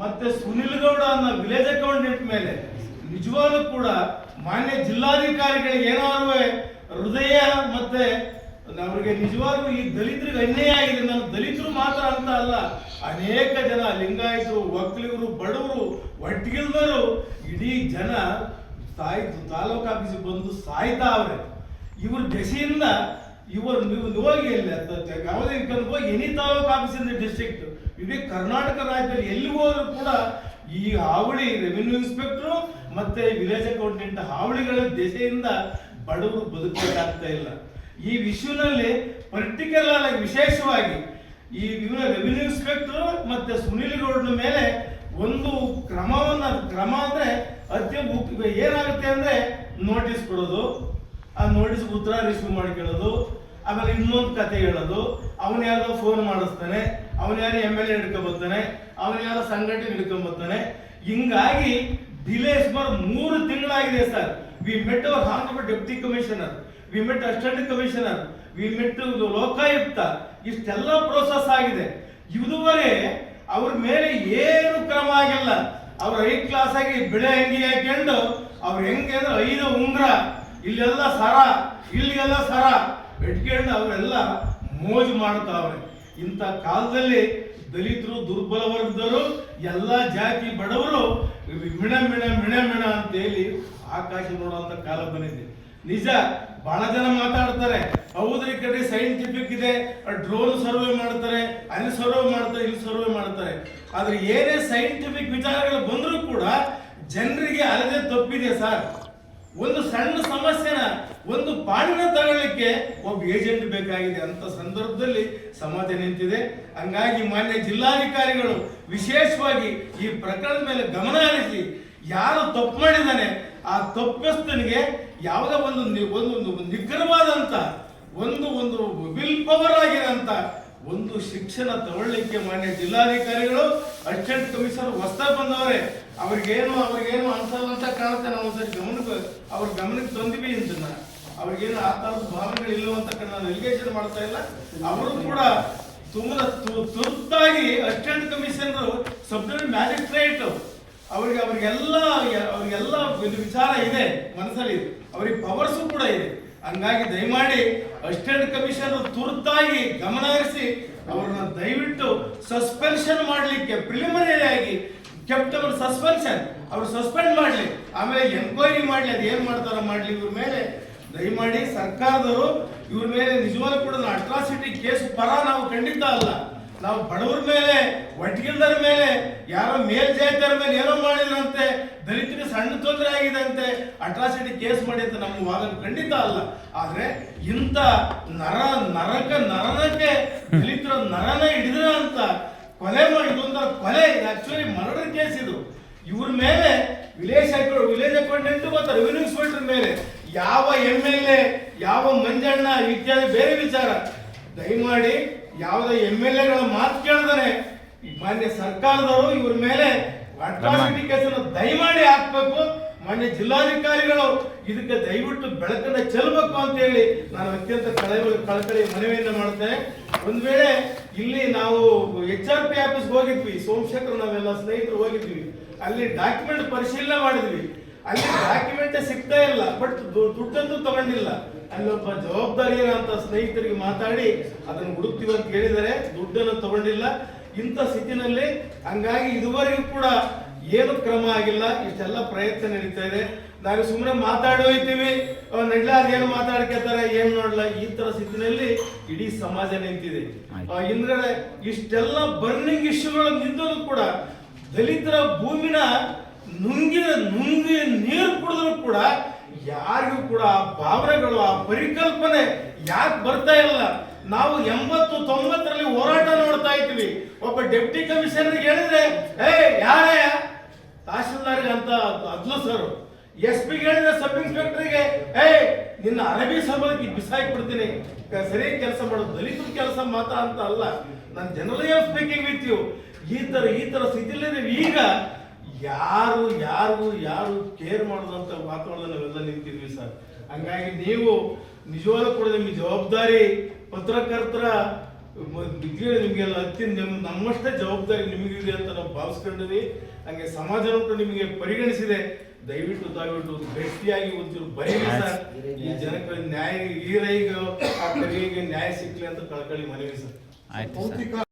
ಮತ್ತೆ ಸುನಿಲ್ ಗೌಡ ಅನ್ನೋ village accountant ಮೇಲೆ ನಿಜವಾಗ್ಲೂ ಕೂಡ ಮಾನ್ಯ ಜಿಲ್ಲಾಧಿಕಾರಿಗಳಿಗೆ ಏನಾದ್ರು ಹೃದಯ ಮತ್ತೆ ಅವರಿಗೆ ನಿಜವಾಗ್ಲೂ ಈ ದಲಿತರಿಗೆ ಅನ್ಯಾಯ ಆಗಿದೆ. ನಾನು ದಲಿತರು ಮಾತ್ರ ಅಂತ ಅಲ್ಲ, ಅನೇಕ ಜನ ಲಿಂಗಾಯತರು ಒಕ್ಕಲಿಗರು ಬಡವರು ಒಟ್ಟಿಗಿಲ್ದರು ಇಡೀ ಜನ ಸಾಯ್ತು ತಾಲೂಕು ಬಂದು ಸಾಯ್ತಾ ಅವ್ರೆ. ಇವ್ರ ದೆಸೆಯಿಂದ ಇವರು ನೀವು ಹೋಗಿ ಇಲ್ಲ ಯಾವುದೇ ಎನಿ ತಾಲೂಕ್ ಎನಿ ತಾಲೂಕು ಆಫೀಸಿಂದ ಡಿಸ್ಟ್ರಿಕ್ಟ್ ಇಡೀ ಕರ್ನಾಟಕ ರಾಜ್ಯದಲ್ಲಿ ಎಲ್ಲಿ ಹೋದ್ರು ಕೂಡ ಈ ಹಾವಳಿ ರೆವಿನ್ಯೂ ಇನ್ಸ್ಪೆಕ್ಟರ್ ಮತ್ತೆ ವಿಲೇಜ್ ಅಕೌಂಟೆಂಟ್ ಹಾವಳಿಗಳ ದೆಸೆಯಿಂದ ಬಡವರು ಬದುಕಬೇಕಾಗ್ತಾ ಇಲ್ಲ. ಈ ವಿಷಯನಲ್ಲಿ ಪರ್ಟಿಕ್ಯುಲರ್ ಆಗಿ ವಿಶೇಷವಾಗಿ ಈ ರೆವಿನ್ಯೂ ಇನ್ಸ್ಪೆಕ್ಟರ್ ಮತ್ತೆ ಸುನಿಲ್ ಗೌಡ್ನ ಮೇಲೆ ಒಂದು ಕ್ರಮವನ್ನ, ಕ್ರಮ ಅಂದ್ರೆ ಅತ್ಯಂತ ಏನಾಗುತ್ತೆ ಅಂದ್ರೆ ನೋಟಿಸ್ ಕೊಡೋದು. ಆ ನೋಟಿಸ್ ಉತ್ತರ ರಿಸೀವ್ ಮಾಡ್ಕೊಳ್ಳೋದು. ಆಮೇಲೆ ಇನ್ನೊಂದು ಕತೆ ಹೇಳೋದು, ಅವನು ಯಾರೋ ಫೋನ್ ಮಾಡಿಸ್ತಾನೆ, ಅವನು ಯಾರು ಎಂ ಎಲ್ ಎ ಹಿಡ್ಕೊಂಬರ್ತಾನೆ ಅವನ ಯಾರೋ ಸಂಘಟನೆ ಹಿಡ್ಕೊಂಬರ್ತಾನೆ ಹಿಂಗಾಗಿ ಡಿಲೇ ಸುಮಾರು ಮೂರು ತಿಂಗಳಾಗಿದೆ sir. We met our Hong deputy commissioner we met assistant commissioner we met Lokayukta. ಇಷ್ಟೆಲ್ಲ ಪ್ರೋಸೆಸ್ ಆಗಿದೆ. ಇದುವರೆ ಅವ್ರ ಮೇಲೆ ಏನು ಕ್ರಮ ಆಗಿಲ್ಲ. ಅವ್ರ ಐದು ಕ್ಲಾಸ್ ಆಗಿ ಬೆಳೆ ಅಂಗಿ ಹಾಕೊಂಡು, ಅವ್ರು ಹೆಂಗೆ ಅಂದ್ರೆ ಐದು ಉಂಗ್ರ, ಇಲ್ಲೆಲ್ಲ ಸರ, ಇಲ್ಲಿಗೆಲ್ಲ ಸರ. ಇಟ್ಕೊಂಡು ಅವರೆಲ್ಲ ಮೋಜು ಮಾಡ್ತಾವ್ರೆ ಇಂಥ ಕಾಲದಲ್ಲಿ ದಲಿತರು ದುರ್ಬಲ ವರ್ಗದವರು ಎಲ್ಲ ಜಾತಿ ಬಡವರು ಮಿಣ ಮಿಣ ಮಿಣ ಮಿಣ ಅಂತ ಹೇಳಿ ಆಕಾಶ ನೋಡುವಂತ ಕಾಲ ಬಂದಿದೆ. ನಿಜ, ಬಹಳ ಜನ ಮಾತಾಡ್ತಾರೆ. ಹೌದ್ರಿ ಕಡೆ ಸೈಂಟಿಫಿಕ್ ಇದೆ. ಡ್ರೋನ್ ಸರ್ವೆ ಮಾಡ್ತಾರೆ. ಅಲ್ಲಿ ಸರ್ವೆ ಮಾಡ್ತಾರೆ, ಇಲ್ಲಿ ಸರ್ವೆ ಮಾಡ್ತಾರೆ. ಆದ್ರೆ ಏನೇ ಸೈಂಟಿಫಿಕ್ ವಿಚಾರಗಳು ಬಂದರೂ ಕೂಡ ಜನರಿಗೆ ಅಲ್ಲದೆ ತಪ್ಪಿದೆ ಸರ್. ಒಂದು ಸಣ್ಣ ಸಮಸ್ಯೆನ ಒಂದು ಪಾಡಿನ ತಗೊಳ್ಳಿಕ್ಕೆ ಒಬ್ಬ ಏಜೆಂಟ್ ಬೇಕಾಗಿದೆ ಅಂತ ಸಂದರ್ಭದಲ್ಲಿ ಸಮಾಜ ನಿಂತಿದೆ. ಹಂಗಾಗಿ ಮಾನ್ಯ ಜಿಲ್ಲಾಧಿಕಾರಿಗಳು ವಿಶೇಷವಾಗಿ ಈ ಪ್ರಕರಣದ ಮೇಲೆ ಗಮನ ಹರಿಸಿ ಯಾರು ತಪ್ಪು ಮಾಡಿದ್ದಾನೆ, ಆ ತಪ್ಪಿಸ್ತನಿಗೆ ಯಾವುದೇ ಒಂದು ಒಂದು ನಿಖರವಾದಂತ ಒಂದು ಒಂದು ವಿಲ್ ಪವರ್ ಆಗಿರೋಂಥ ಒಂದು ಶಿಕ್ಷಣ ತಗೊಳ್ಳಿಕ್ಕೆ ಮಾನ್ಯ ಜಿಲ್ಲಾಧಿಕಾರಿಗಳು ಅಸಿಸ್ಟೆಂಟ್ ಕಮಿಷನರ್ ಹೊಸ್ತಾ ಬಂದವರೆ. ಅವ್ರಿಗೇನು ಅವ್ರಿಗೇನು ಅನ್ಸಲ್ಲ ಅಂತ ಕಾಣುತ್ತೆ ನಾವು ಒಂದ್ಸರಿ ಗಮನಕ್ಕೆ, ಅವ್ರ ಗಮನಕ್ಕೆ ತಂದಿವಿ ಇದನ್ನ ಅವ್ರಿಗೇನು ಆ ಥರದ ಭಾವನೆಗಳು ಇಲ್ಲ ಅಂತ ನಾನು ಎಲಿಗೇಷನ್ ಮಾಡ್ತಾ ಇಲ್ಲ. ಅವರು ಕೂಡ ತುಂಬ ತುರ್ತಾಗಿ ಅಸಿಸ್ಟೆಂಟ್ ಕಮಿಷನರ್ ಸಬ್ಡಿವಿಷನ್ ಮ್ಯಾಜಿಸ್ಟ್ರೇಟ್, ಅವ್ರಿಗೆ, ಅವ್ರಿಗೆಲ್ಲ ಅವ್ರಿಗೆಲ್ಲ ವಿಚಾರ ಇದೆ ಮನಸ್ಸಲ್ಲಿ. ಅವ್ರಿಗೆ ಪವರ್ಸು ಕೂಡ ಇದೆ. ಹಂಗಾಗಿ ದಯಮಾಡಿ ಅಸಿಸ್ಟೆಂಟ್ ಕಮಿಷನರ್ ತುರ್ತಾಗಿ ಗಮನ ಹರಿಸಿ, ಅವ್ರನ್ನ ದಯವಿಟ್ಟು ಸಸ್ಪೆನ್ಷನ್ ಮಾಡಲಿಕ್ಕೆ ಪ್ರಿಲಿಮಿನರಿ ಆಗಿ ಕೆಪ್ಟ್ ಅವ್ರ ಸಸ್ಪೆನ್ಷನ್, ಅವ್ರು ಸಸ್ಪೆಂಡ್ ಮಾಡಲಿ. ಆಮೇಲೆ ಎನ್ಕ್ವೈರಿ ಮಾಡಲಿ, ಅದು ಏನು ಮಾಡ್ತಾರ ಮಾಡಲಿ ಇವ್ರ ಮೇಲೆ. ದಯಮಾಡಿ ಸರ್ಕಾರದವರು ಇವ್ರ ಮೇಲೆ ನಿಜವಾಗ್ಲೂ ಕೂಡ ಅಟ್ರಾಸಿಟಿ ಕೇಸ್ ಪರ ನಾವು ಖಂಡಿತ ಅಲ್ಲ. ನಾವು ಬಡವರ ಮೇಲೆ ಒಟ್ಟಿಗಿಲ್ದರ ಮೇಲೆ, ಯಾರೋ ಮೇಲ್ಜಾತಿಯರ ಮೇಲೆ ಏನೋ ಮಾಡಿದ್ರಂತೆ ದಲಿತರಿಗೆ ಸಣ್ಣ ತೊಂದರೆ ಆಗಿದಂತೆ ಅಟ್ರಾಸಿಟಿ ಕೇಸ್ ಮಾಡಿ ಅಂತ ನಮ್ಮ ವಾದ ಖಂಡಿತ ಅಲ್ಲ. ಆದರೆ ಇಂಥ ನರ, ನರಕ, ನರನಕ್ಕೆ ದಲಿತರ ನರನ ಹಿಡಿದ್ರ ಅಂತ ಕೊಲೆ ಮಾಡಿ, ಇದೊಂಥರ ಕೊಲೆ ಆಕ್ಚುಲಿ ಮರ್ಡರ್ ಕೇಸ್ ಇದು ಇವ್ರ ಮೇಲೆ ವಿಲೇಜ್ ವಿಲೇಜ್ ಅಕೌಂಟೆಂಟ್ ಮತ್ತು ರೆವಿನ್ಯೂ ಇನ್ಸ್ಪೆಕ್ಟರ್ ಮೇಲೆ. ಯಾವ ಎಂ ಎಲ್ ಎ ಯಾವ ಮಂಜಣ್ಣ ಇತ್ಯಾದಿ ಬೇರೆ ವಿಚಾರ. ದಯಮಾಡಿ ಯಾವುದೇ ಎಂ ಎಲ್ ಎಗಳ ಮಾತು ಕೇಳಿದರೆ ಮಾನ್ಯ ಸರ್ಕಾರದವರು ಇವ್ರ ಮೇಲೆ ಅಟ್ರಾಸಿಟಿ ಕೇಸನ್ನು ದಯಮಾಡಿ ಹಾಕ್ಬೇಕು. ಮಾನ್ಯ ಜಿಲ್ಲಾಧಿಕಾರಿಗಳು ಇದಕ್ಕೆ ದಯವಿಟ್ಟು ಬೆಳಕನ್ನ ಚೆಲ್ಬೇಕು ಅಂತ ಹೇಳಿ ನಾನು ಅತ್ಯಂತ ಕಳಕಳಿ ಕಳಕಳಿ ಮನವಿಯನ್ನು ಮಾಡ್ತೇನೆ ಒಂದ್ ವೇಳೆ ಇಲ್ಲಿ ನಾವು ಎಚ್ ಆರ್ ಪಿ ಆಫೀಸ್ಗೆ ಹೋಗಿದ್ವಿ ಸೋಮಶೇಖರ್ ನಾವೆಲ್ಲ ಸ್ನೇಹಿತರು ಹೋಗಿದ್ವಿ. ಅಲ್ಲಿ ಡಾಕ್ಯುಮೆಂಟ್ ಪರಿಶೀಲನೆ ಮಾಡಿದ್ವಿ. ಅಲ್ಲಿ ಡಾಕ್ಯುಮೆಂಟ್ ಸಿಗ್ತಾ ಇಲ್ಲ ಬಟ್ ದುಡ್ಡಂತೂ ತಗೊಂಡಿಲ್ಲ. ಅಲ್ಲೊಬ್ಬ ಜವಾಬ್ದಾರಿ ಅಂತ ಸ್ನೇಹಿತರಿಗೆ ಮಾತಾಡಿ, ಅದನ್ನು ಹುಡುಕ್ತೀವಿ ಅಂತ ಹೇಳಿದರೆ ದುಡ್ಡನ್ನು ತಗೊಂಡಿಲ್ಲ. ಇಂಥ ಸ್ಥಿತಿನಲ್ಲಿ ಹಂಗಾಗಿ ಇದುವರೆಗೂ ಕೂಡ ಏನು ಕ್ರಮ ಆಗಿಲ್ಲ, ಇಷ್ಟೆಲ್ಲ ಪ್ರಯತ್ನ ನಡೀತಾ ಇದೆ. ನಾವು ಸುಮ್ಮನೆ ಮಾತಾಡೋಯ್ತೀವಿ ಹೋಯ್ತೀವಿ ನಡ್ಲ ಅದೇನು ಮಾತಾಡ್ಕೊತಾರೆ ಏನ್ ನೋಡ್ಲ ಈ ತರ ಸ್ಥಿತಿನಲ್ಲಿ ಇಡೀ ಸಮಾಜ ನಿಂತಿದೆ. ಹಿಂದ್ಗಡೆ ಇಷ್ಟೆಲ್ಲ ಬರ್ನಿಂಗ್ ಇಶ್ಯೂಗಳು ನಿಂತರೂ ಕೂಡ ದಲಿತರ ಭೂಮಿನ ನುಂಗಿನ ನುಂಗಿ ನೀರು ಕುಡಿದ್ರು ಕೂಡ ಯಾರಿಗೂ ಕೂಡ ಆ ಭಾವನೆಗಳು ಆ ಪರಿಕಲ್ಪನೆ ಯಾಕೆ ಬರ್ತಾ ಇಲ್ಲ? ನಾವು ಎಂಬತ್ತು ತೊಂಬತ್ತರಲ್ಲಿ ಹೋರಾಟ ನೋಡ್ತಾ ಇದ್ವಿ. ಒಬ್ಬ ಡೆಪ್ಟಿ ಕಮಿಷನರ್ ಹೇಳಿದ್ರೆ ಏ ಯಾರ? ತಹಶೀಲ್ದಾರ್ಗೆ ಅಂತ ಅದ್ಲು ಸರ್. ಎಸ್ ಪಿ ಹೇಳಿದ್ರೆ ಸಬ್ ಇನ್ಸ್ಪೆಕ್ಟರ್ಗೆ, ಏ, ನಿನ್ನ ಅರಬಿ ಸಂಬಳಕ್ಕೆ ಬಿಸಾಕಿ ಬಿಡ್ತೀನಿ. ಸರಿ ಸರಿಯಾಗಿ ಕೆಲಸ ಮಾಡೋದು ದಲಿತರ ಕೆಲಸ ಮಾತ್ರ ಅಂತ ಅಲ್ಲ. ನಾನು ಜನರಲಿ ಸ್ಪೀಕಿಂಗ್ ವಿತ್ ಯು ಈ ತರ ಈ ತರ ಸ್ಥಿತಿಯಲ್ಲಿ ಈಗ ಯಾರು ಯಾರು ಯಾರು ಕೇರ್ ಮಾಡೋದಂತ ವಾತಾವರಣ ನಾವೆಲ್ಲ ನಿಂತಿದ್ವಿ ಸರ್. ಹಂಗಾಗಿ ನೀವು ನಿಜವಾಗ್ಲೂ ಕೂಡ ನಿಮ್ಮ ಜವಾಬ್ದಾರಿ ಪತ್ರಕರ್ತರ ನಿಜವೇ ನಿಮಗೆಲ್ಲ ಅತ್ಯಂತ ನಮ್ಮ- ನಮ್ಮಷ್ಟೇ ಜವಾಬ್ದಾರಿ ನಿಮಗಿದೆ ಅಂತ ನಾವು ಭಾವಿಸ್ಕೊಂಡಿದ್ವಿ ಹಂಗೆ ಸಮಾಜ ನಿಮಗೆ ಪರಿಗಣಿಸಿದೆ. ದಯವಿಟ್ಟು ದಯವಿಟ್ಟು ಗಟ್ಟಿಯಾಗಿ ಒಂಚೂರು ಬರೀರಿ ಸರ್ ಈ ಜನಕ್ಕೆ ನ್ಯಾಯ ಈ ರೈಗ ಆ ಕರಿಗೆಗೆ ನ್ಯಾಯ ಸಿಕ್ಲಿ ಅಂತ ಕಳ್ಕಳಿ ಮನವಿ ಸರ್. ಆಯ್ತು